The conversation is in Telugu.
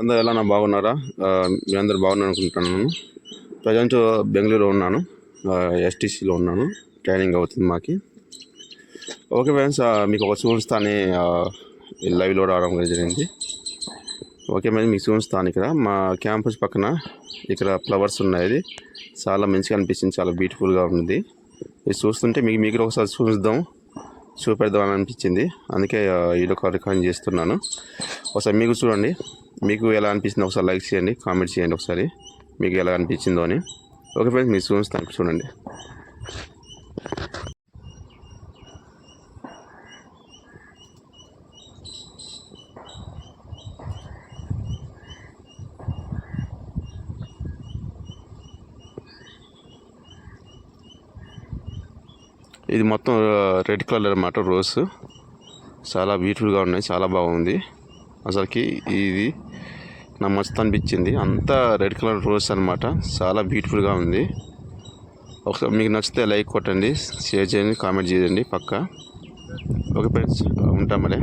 అందరూ ఎలా నా బాగున్నారా? మీ అందరు బాగున్నారు అనుకుంటున్నాను ప్రజెంట్ బెంగళూరులో ఉన్నాను. ఎస్టీసీలో ఉన్నాను. ట్రైనింగ్ అవుతుంది మాకి. ఓకే ఫ్రెండ్స్ మీకు ఒక చూపిస్తానే లైవ్లో రావడం జరిగింది. ఓకే మరి మీకు చూపిస్తాను ఇక్కడ. మా క్యాంపస్ పక్కన ఇక్కడ ఫ్లవర్స్ ఉన్నాయి. చాలా మంచిగా అనిపించింది చాలా బ్యూటిఫుల్గా ఉంది. ఇది చూస్తుంటే మీకు మీకు ఒకసారి చూపిద్దాం. చూపెడదాం అని అనిపించింది. అందుకే ఈ ఒక రికార్డ్ చేస్తున్నాను. ఒకసారి మీకు చూడండి. మీకు ఎలా అనిపిస్తుంది ఒకసారి లైక్ చేయండి కామెంట్ చేయండి ఒకసారి. మీకు ఎలా అనిపించిందో అని. ఓకే ఫ్రెండ్స్ మీకు చూపిస్తాను చూడండి. ఇది మొత్తం రెడ్ కలర్ అన్నమాట రోజ్ చాలా బ్యూటిఫుల్గా ఉన్నాయి చాలా బాగుంది. అసలుకి ఇది నా మస్తు అనిపించింది. అంతా రెడ్ కలర్ రోజ్ అనమాట చాలా బ్యూటిఫుల్గా ఉంది. ఒకసారి మీకు నచ్చితే లైక్ కొట్టండి షేర్ చేయండి కామెంట్ చేయండి పక్క. ఓకే ఫ్రెండ్స్ ఉంటాం మరి